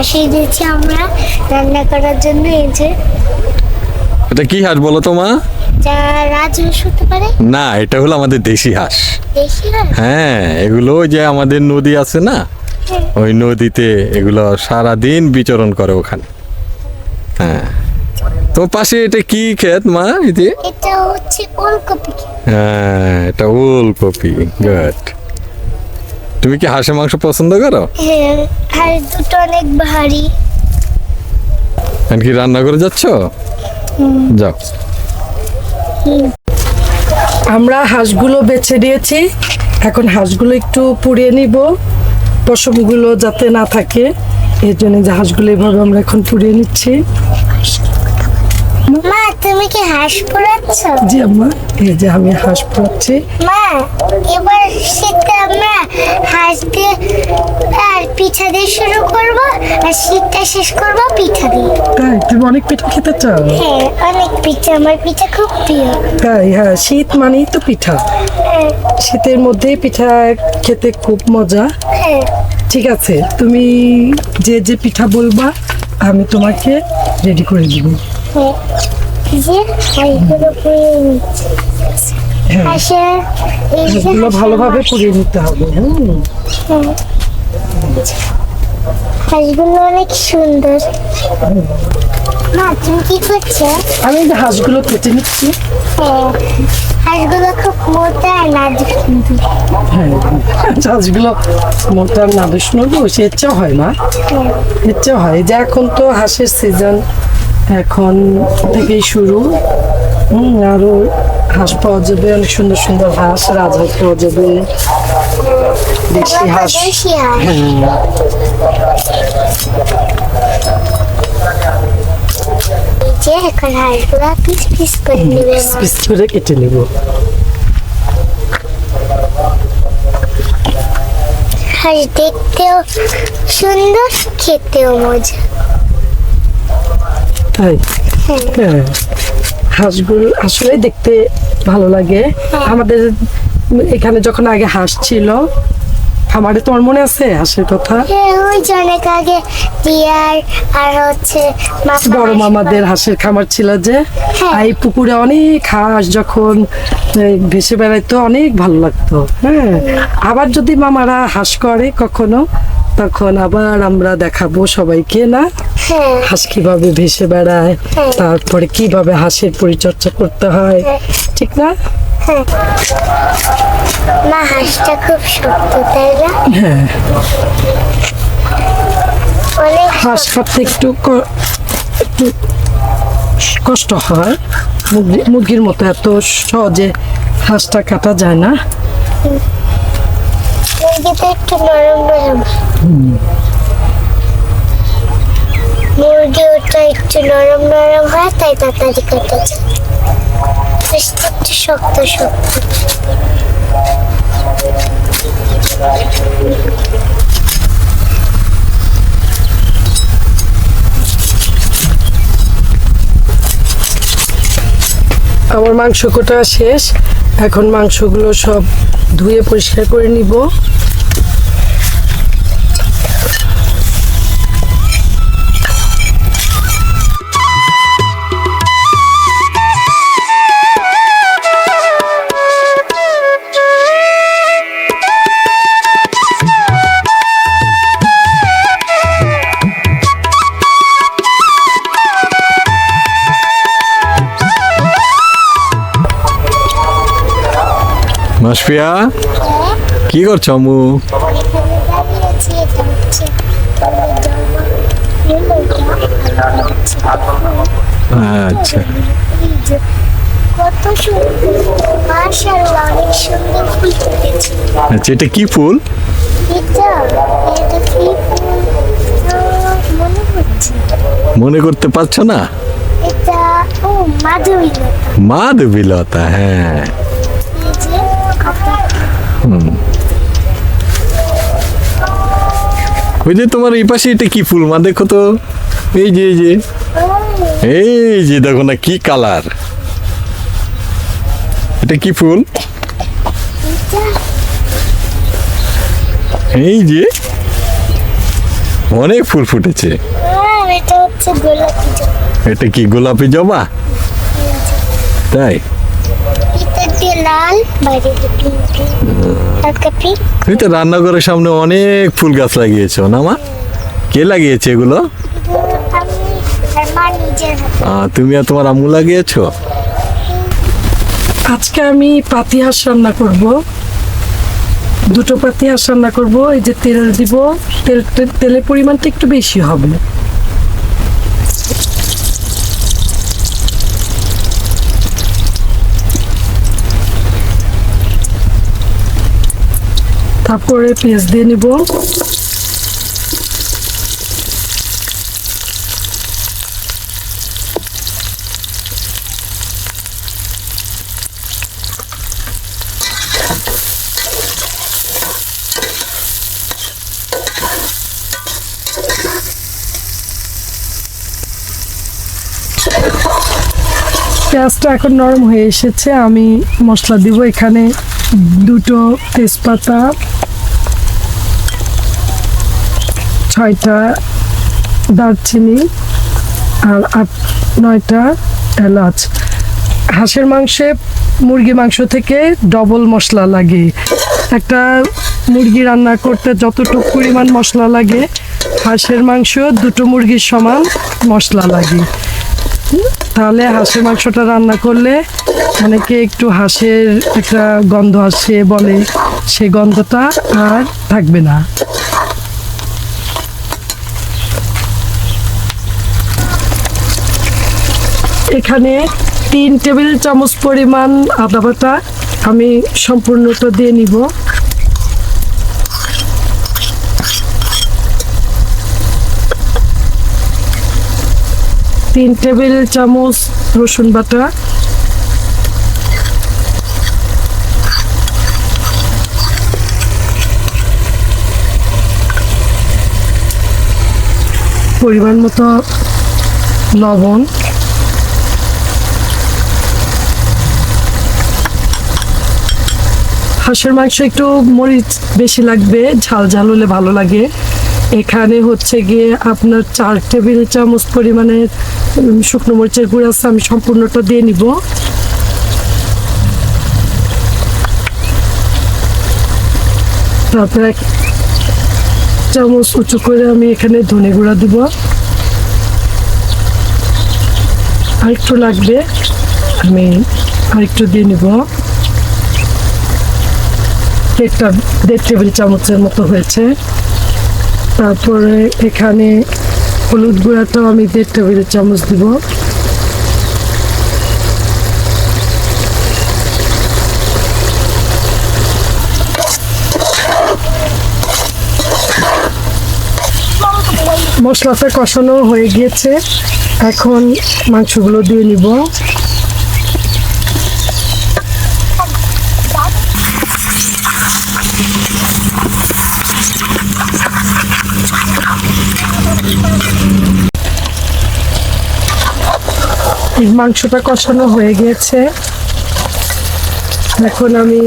হাঁস আমরা রান্না করার জন্য এই যে। এটা কি হাঁস বলো তো মা? যা রাজহাঁস হতে পারে? না এটা হলো আমাদের দেশি হাঁস। দেশি হাঁস? হ্যাঁ এগুলো যে আমাদের নদী আছে না? হ্যাঁ। ওই নদীতে এগুলো সারা দিন বিচরণ করে ওখানে। হ্যাঁ। তো পাশে এটা কি ক্ষেত মা এটা হচ্ছে ওলকপি। হ্যাঁ এটা ওলকপি গুড তুমি কি হাঁসের মাংস পছন্দ করো? হ্যাঁ হাঁস দুটো অনেক ভারী। এখন কি রান্না করে যাচ্ছ? যাও। আমরা হাঁসগুলো বেছে দিয়েছি এখন হাঁসগুলো একটু পুড়িয়ে নিব। পশমগুলো যাতে না থাকে এর জন্য যে হাঁসগুলো এভাবে আমরা এখন পুড়িয়ে নিচ্ছি। মা তুমি কি হাঁস পোড়াচ্ছ? জি আম্মা এই যে আমি হাঁস পোড়াচ্ছি। মা এবার শীতে আমরা হাঁস দিয়ে আর পিঠা দিয়ে শুরু করব আর শীতটা শেষ করব পিঠা দিয়ে। তাই তুমি অনেক পিঠা খেতে চাও? হ্যাঁ অনেক পিঠা আমার পিঠা খুব প্রিয়। তাই হ্যাঁ শীত মানেই তো পিঠা। হ্যাঁ। শীতের মধ্যেই পিঠা খেতে খুব মজা। হ্যাঁ। ঠিক আছে তুমি যে যে পিঠা বলবা আমি তোমাকে রেডি করে দিব। যে হাঁসগুলো পুড়িয়ে নিচ্ছে। হ্যাঁ হাঁসের এই যে এগুলো হাঁসের ভালোভাবে। পুড়িয়ে নিতে হবে হ্যাঁ। হাঁসগুলো অনেক সুন্দর। মা তুমি কি করছ? আমি হাঁসগুলো কেটে নিচ্ছি। হ্যাঁ। হাঁসগুলো খুব মোটা আর নাজুক কিন্তু হ্যাঁ হাঁসগুলো মোটা দুষ্ণ সে ইচ্ছা হয় না ইচ্ছা হয়। যে এখন তো হাঁসের সিজন এখন থেকেই শুরু। হুম আরও হাঁস পাওয়া যাবে অনেক সুন্দর সুন্দর হাঁস রাজহাঁস পাওয়া যাবে দেশি হাঁস। হ্যাঁ যে এখন হাঁসগুলো পিস পিস করে নেবে। পিস করে কেটে নিব। হাঁস দেখতেও সুন্দর খেতেও মজা। তাই? হ্যাঁ। হাঁসগুলো আসলে দেখতে ভালো লাগে। আমাদের এখানে যখন আগে হাঁস ছিল খামারে তোমার মনে আছে হাঁসের কথা? হ্যাঁ অনেক আগে টিয়ার আর হচ্ছে বড় মামাদের হাঁসের খামার ছিল যে হ্যাঁ। আর এই পুকুরে অনেক হাঁস যখন ভেসে বেড়াইতো অনেক ভালো লাগতো। হ্যাঁ। আবার যদি মামারা হাঁস করে কখনো তখন আবার আমরা দেখাবো সবাইকে না? হ্যাঁ। হাঁস কীভাবে ভেসে বেড়ায় হ্যাঁ। তারপরে কীভাবে হাঁসের পরিচর্যা করতে হয় হ্যাঁ। ঠিক না? মা হাঁসটা খুব শক্ত তাই না? হ্যাঁ। হাঁস কাটতে একটু একটু কষ্ট হয়। মুরগি- মুরগির মতো এত সহজে হাঁসটা কাটা যায় না। একটু নরম নরম। মুরগি ওটা একটু নরম নরম হয়, তাই তাড়াতাড়ি কেটে যায়। হাঁসটা একটু শক্ত শক্ত। আমার মাংস কোটা শেষ। এখন মাংসগুলো সব ধুয়ে পরিষ্কার করে নিব। মাসপিয়া কি করছ আমু এখানে দাঁড়িয়েছি এটা হচ্ছে আচ্ছা। কত সুন্দর মাশাআল্লাহ অনেক সুন্দর ফুল ফুটেছে আচ্ছা এটা কি ফুল? মনে মনে করতে পারছ না? এটা ও মাধবীলতা। মাধবীলতা হ্যাঁ এই যে ওই যে তোমার এই পাশে এটা কি ফুল? মা দেখো তো। এই যে এই যে। এই যে দেখো না কি কালার। এটা কি ফুল? এই যে অনেক ফুল ফুটেছে। এটা জবা। এটা কি গোলাপি জবা? তাই? লাল বাইরে তুমি তো রান্নাঘরের সামনে অনেক ফুল গাছ লাগিয়েছো না মা? কে লাগিয়েছে এগুলো? তুমি আর তোমার আম্মু লাগিয়েছো? আজকে আমি পাতি হাঁস রান্না করব। দুটো পাতি হাঁস রান্না করব। এই যে তেল দিব। তেল তেলের পরিমাণটা একটু বেশি হবে। তারপরে পেঁয়াজ দিয়ে নিব। পেঁয়াজটা এখন নরম হয়ে এসেছে, আমি মশলা দিব এখানে দুটো তেজপাতা ছয়টা দারচিনি আর আট, নয়টা এলাচ। হাঁসের মাংসে মুরগি মাংস থেকে ডবল মশলা লাগে। একটা মুরগি রান্না করতে যতটুকু পরিমাণ মশলা লাগে, হাঁসের মাংস দুটো মুরগির সমান মশলা লাগে। তাহলে হাঁসের মাংসটা রান্না করলে অনেকে একটু হাঁসের একটা গন্ধ আসে বলে, সে গন্ধটা আর থাকবে না। এখানে তিন টেবিল চামচ পরিমাণ আদা বাটা আমি সম্পূর্ণটা দিয়ে নিব। তিন টেবিল চামচ রসুন বাটা। পরিমাণ মতো লবণ। হাঁসের মাংস একটু মরিচ বেশি লাগবে, ঝাল ঝাল হলে ভালো লাগে। এখানে হচ্ছে গিয়ে আপনার চার টেবিল চামচ পরিমাণে শুকনো মরিচের গুঁড়ো আছে, আমি সম্পূর্ণটা দিয়ে নিব। তারপরে এক চামচ উঁচু করে আমি এখানে ধনে গুঁড়া দিব। আরেকটু লাগবে, আমি আরেকটু দিয়ে নিব। একটা দেড় টেবিল চামচের মতো হয়েছে। তারপরে এখানে হলুদ গুঁড়াটাও আমি দেড় টেবিল চামচ দিব। মশলাটা কষানো হয়ে গিয়েছে। এখন মাংসগুলো দিয়ে নিব। মাংসটা কষানো হয়ে গিয়েছে এখন আমি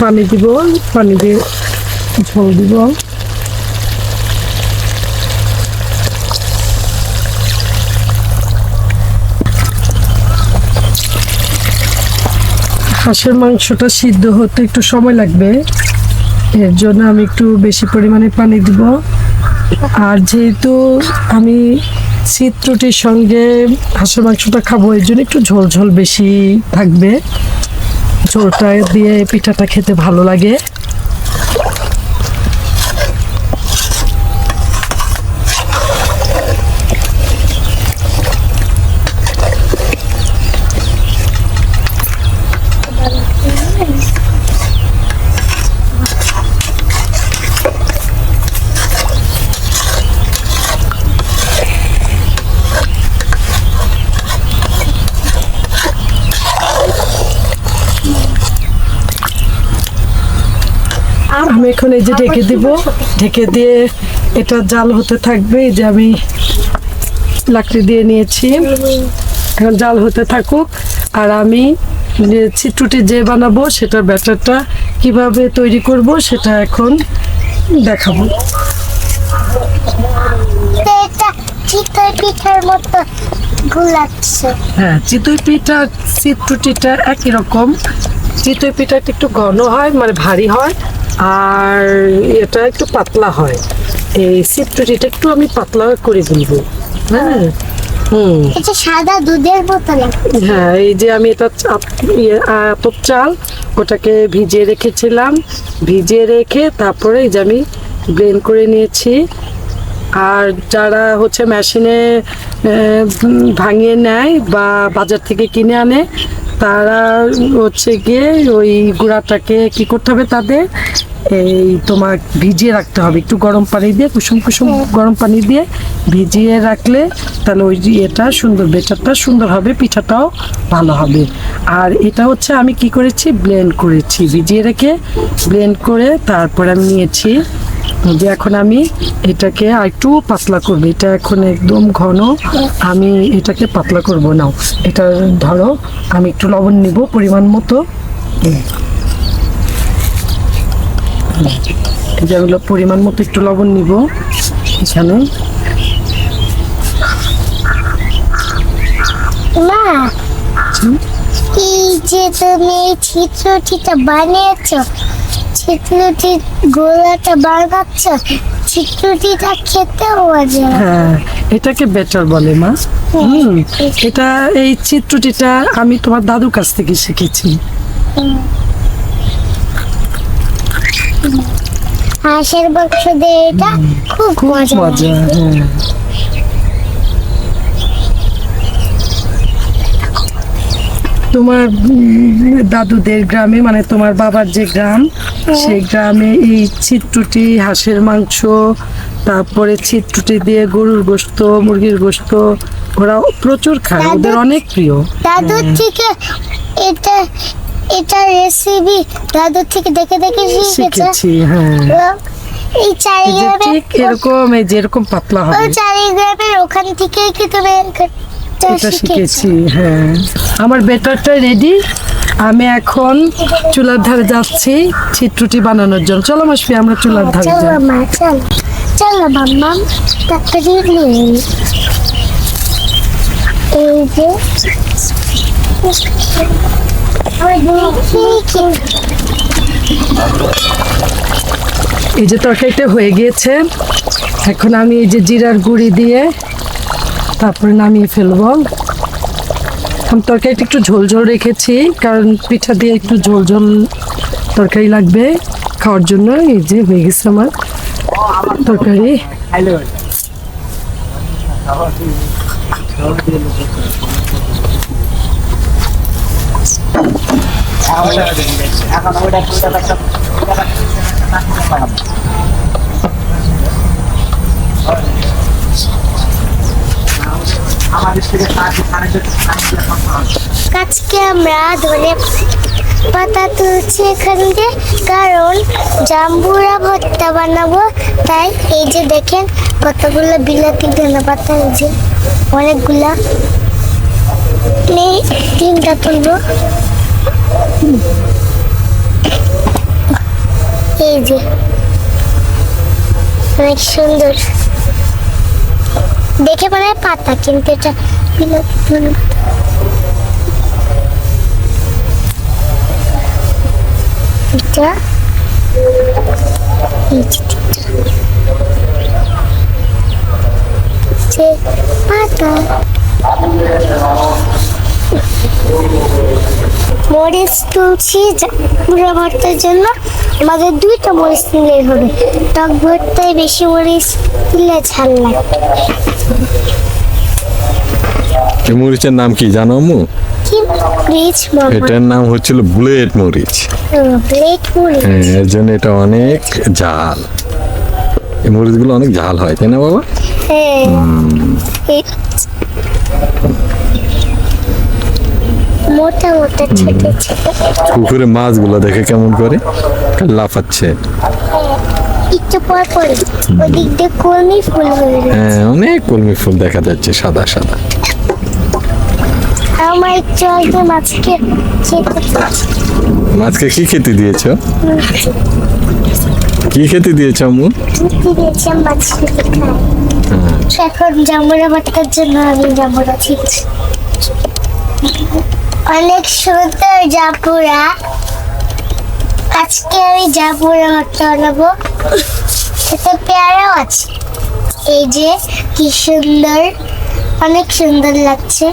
পানি দিব, পানি দিয়ে ঝোল দিব। হাঁসের মাংসটা সিদ্ধ হতে একটু সময় লাগবে। এর জন্য আমি একটু বেশি পরিমাণে পানি দিব। আর যেহেতু আমি শীত রুটির সঙ্গে হাঁসের মাংসটা খাব, এর জন্য একটু ঝোল ঝোল বেশি থাকবে। ঝোলটা দিয়ে পিঠাটা খেতে ভালো লাগে আমি এখন এই যে ঢেকে দিব ঢেকে দিয়ে এটা জাল হতে থাকবে এই যে আমি লাকড়ি দিয়ে নিয়েছি। এখন জাল হতে থাকুক আর আমি চিত্রটি যে বানাবো সেটার ব্যাটারটা কীভাবে তৈরি করব সেটা এখন দেখাবো। তো চিতই পিঠার মতো গুলাচ্ছে। হ্যাঁ চিতই পিঠা চিত্রটিটা একই রকম। চিতই পিঠাটা একটু ঘন হয় মানে ভারী হয়। আর এটা একটু পাতলা হয়। এই চিত্রটিটা একটু আমি পাতলা করে দিব হ্যাঁ? হুম। এটা সাদা দুধের মতো হ্যাঁ এই যে আমি এটা ইয়ে, আতপ চাল ওটাকে ভিজিয়ে রেখেছিলাম। ভিজিয়ে রেখে তারপরে এই যে আমি ব্লেন্ড করে নিয়েছি। আর যারা হচ্ছে মেশিনে ভাঙিয়ে নেয় বা বাজার থেকে কিনে আনে, তারা হচ্ছে গিয়ে ওই গুঁড়াটাকে কি করতে হবে তাদের? এই তোমার ভিজিয়ে রাখতে হবে। একটু গরম পানি দিয়ে, কুসুম কুসুম গরম পানি দিয়ে ভিজিয়ে রাখলে তাহলে ওই এটা সুন্দর, বেটারটা সুন্দর হবে, পিঠাটাও ভালো হবে। আর এটা হচ্ছে আমি কি করেছি? ব্লেন্ড করেছি। ভিজিয়ে রেখে ব্লেন্ড করে তারপর আমি নিয়েছি যে এখন আমি এটাকে একটু পাতলা করব। এটা এখন একদম ঘন। আমি এটাকে পাতলা করব নাও। এটা ধরো আমি একটু লবণ নিব পরিমাণ মতো। যেগুলো পরিমাণ মতো একটু লবণ নিব এখানে। মা এই যে তুমি চিত্রটিটা বানিয়েছো গোলাটা খেতেও মজা হ্যাঁ এটাকে বেটার বলে মা। হুম এটা এই চিত্রটিটা আমি তোমার দাদুর কাছ থেকে শিখেছি। হাঁসের মাংস দিয়ে এটা খুব খুব মজা মজা হ্যাঁ। তোমার দাদুদের গ্রামে মানে তোমার বাবার যে গ্রাম সেই গ্রামে এই চিত্রটি হাঁসের মাংস তারপরে চিত্রটি দিয়ে গরুর গোস্ত মুরগির গোস্ত ওরা প্রচুর খায় ওদের অনেক প্রিয়। দাদুর থেকে এটা এটা রেসিপি দাদুর থেকে দেখে দেখে শিখেছি। হ্যাঁ। এই চারিগ্রামের ঠিক এরকম এই যে এরকম পাতলা হবে। চারিগ্রামের ওখান থেকে কি তুমি এটা শিখেছি। হ্যাঁ। আমার বেটারটা রেডি আমি এখন চুলার ধারে যাচ্ছি চিত্রটি বানানোর জন্য। চলো মাসফি আমরা চুলার ধারে যাই। চলো। চলো তাড়াতাড়ি এই যে এই যে তরকারিটা হয়ে গিয়েছে। এখন আমি এই যে জিরার গুঁড়ি দিয়ে তারপরে নামিয়ে ফেলব। আমি তরকারিটা একটু ঝোল ঝোল রেখেছি, কারণ পিঠা দিয়ে একটু ঝোল ঝোল তরকারি লাগবে খাওয়ার জন্য। এই যে হয়ে গেছে আমার তরকারি। আজকে আমরা ধনে পাতা তুলছি এখান দিয়ে, কারণ জাম্বুরা ভর্তা বানাবো। তাই এই যে দেখেন কতগুলো বিলাতি ধনে পাতা এই যে, অনেকগুলা। তিনটা তুলবো। এই যে, অনেক সুন্দর। দেখে মনে হয় পাতা কিন্তু এটা? পাতা। মরিচ তুলছি জন্য। আমাদের দুইটা মরিচ নিলেই হবে। টক ভর্তায় বেশি মরিচ দিলে ঝাল লাগবে এই মরিচের নাম কি জানো আম্মু? কি মরিচ এটার নাম হচ্ছিল বুলেট মরিচ। হ্যাঁ এর জন্য এটা অনেক ঝাল। এই মরিচগুলো অনেক ঝাল হয় তাই না বাবা? হ্যাঁ। মোটা মোটা ছোট ছোট। পুকুরে মাছগুলো দেখে কেমন করে? লাফাচ্ছে। একটু পর পরে ওদিক দিয়ে কলমি ফুল হয়ে হ্যাঁ অনেক কলমি ফুল দেখা যাচ্ছে সাদা সাদা। আমার একটু আগে মাছকে খেতে মাছকে কি খেতে দিয়েছ? কি খেতে দিয়েছ আম্মু? রুটি দিয়েছে মাছ খেতে খায় এখন জামুরা জন্য আমি জামুরা ছিটছি অনেক সুন্দর জাপুরা। আজকে আমি জাপুরা ভর্তা বানাবো এতে পেয়ারাও আছে। এই যে কি সুন্দর। অনেক সুন্দর লাগছে।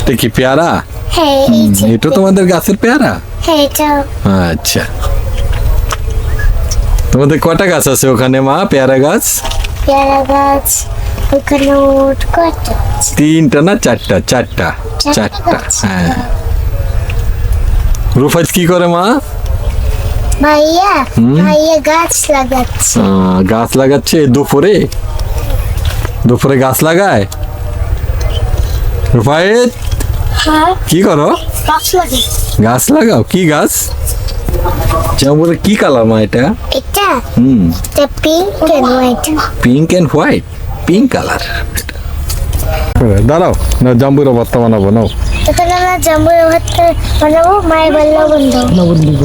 এটা কি পেয়ারা? হ্যাঁ এই যে। এটা তোমাদের গাছের পেয়ারা? হ্যাঁ এটা আচ্ছা। তোমাদের কটা গাছ আছে ওখানে মা? পেয়ারা গাছ? পেয়ারা গাছ ওখানে তিনটা না চারটা? চারটা। চারটা। হ্যাঁ। রুফাজ কি করে মা? ভাইয়া ভাইয়া গাছ লাগাচ্ছে। গাছ লাগাচ্ছে দুপুরে? দুপুরে গাছ লাগায়? রুফায়েত? হ্যাঁ। কি করো? গাছ লাগাও? কি গাছ? যেমন বলে কি কালার মা এটা? এটা? হুম। Pink and white pink and white pink colour. দাঁড়াও না জাম্বুরা ভর্তা বানাবো নাও। আমরা জাম্বুর ভাতটা বানাবো মায়ের বলল বন্ধু লবণ দিব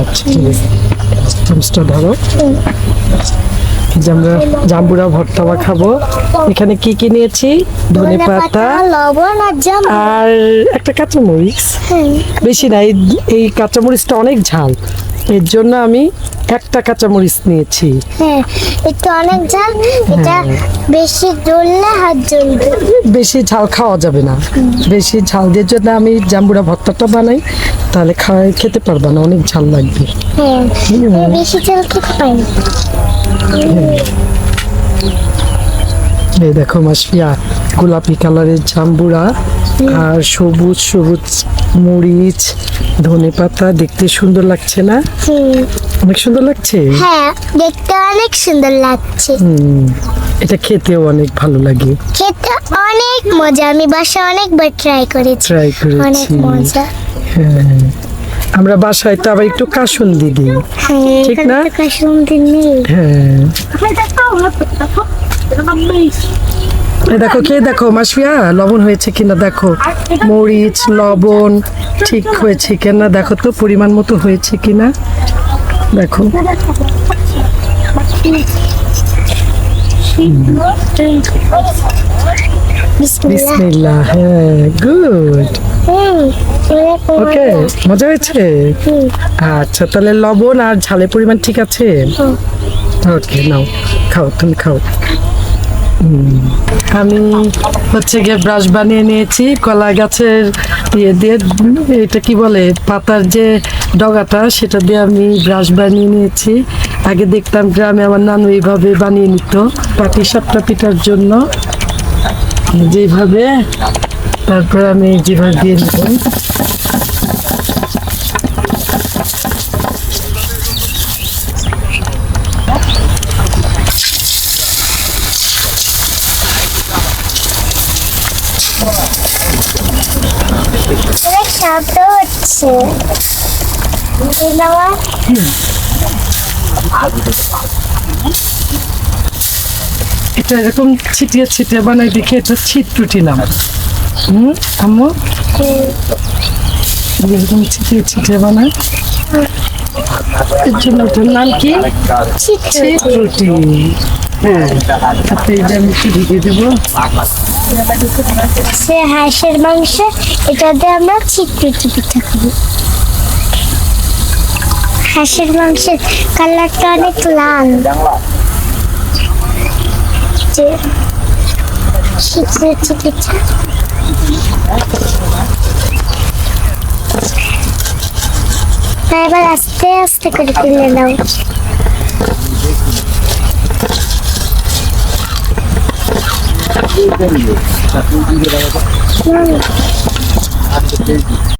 আচ্ছা ঠিক আছে। চামচটা ধরো। যে আমরা জাম্বুরা ভর্তা বা খাব এখানে কি কি নিয়েছি? ধনে পাতা লবণ আর আর একটা কাঁচামরিচ। বেশি না এই এই কাঁচামরিচটা অনেক ঝাল। এর জন্য আমি একটা কাঁচামরিচ নিয়েছি। হ্যাঁ একটু অনেক ঝাল এটা বেশি জ্বললে হাত জ্বলবে। বেশি ঝাল খাওয়া যাবে না। বেশি ঝাল দিয়ে যদি আমি জাম্বুরা ভর্তাটা বানাই তাহলে খাওয়া খেতে পারবে না অনেক ঝাল লাগবে। হ্যাঁ বেশি ঝাল খেতে না। এই দেখো মাসিয়া গোলাপি কালারের জাম্বুরা আর সবুজ সবুজ মরিচ ধনে পাতা দেখতে সুন্দর লাগছে না? হুম, অনেক সুন্দর লাগছে? হ্যাঁ দেখতে অনেক সুন্দর লাগছে। হুম, এটা খেতেও অনেক ভালো লাগে। খেতে অনেক মজা আমি বাসা অনেকবার ট্রাই করেছি। ট্রাই অনেক মজা। হ্যাঁ আমরা বাসায় তো আবার একটু কাসুন্দি দিই। হ্যাঁ ঠিক না? তো কাশুন্দি নেই। হ্যাঁ। দেখো কে দেখো? মাসিয়া লবণ হয়েছে কিনা দেখো? মরিচ লবণ ঠিক হয়েছে কিনা? দেখো তো পরিমাণ মতো হয়েছে কিনা? দেখো। বিসমিল্লাহ হ্যাঁ গুড। ওকে মজা। হয়েছে? আচ্ছা তাহলে লবণ আর ঝালের পরিমাণ ঠিক আছে? ওকে নাও খাও তুমি খাও। আমি হচ্ছে গিয়ে ব্রাশ বানিয়ে নিয়েছি, কলা গাছের ইয়ে দিয়ে, এটা কি বলে, পাতার যে ডগাটা, সেটা দিয়ে আমি ব্রাশ বানিয়ে নিয়েছি। আগে দেখতাম গ্রামে আমার নানু এইভাবে বানিয়ে নিত, পাটি সাপটা পিঠার জন্য। যেভাবে, তারপর আমি যেভাবে দিয়ে নিলাম অনেক শব্দ হচ্ছে এই নেওয়া এটা এরকম ছিটিয়ে ছিটিয়ে বানাই দেখি এটা ছিট টুটি নাম। হুম আম্মু? এরকম ছিটিয়ে ছিটিয়ে বানায় এর জন্য নাম কি? ছিট রুটি হাঁসের মাংস, এটা দিয়ে আমরা চিটপিটি পিঠা খাব। হাঁসের মাংসের কালারটা অনেক লাল। চিটপিটি পিঠা। এবার আস্তে আস্তে করে তুলে নাও। হুম।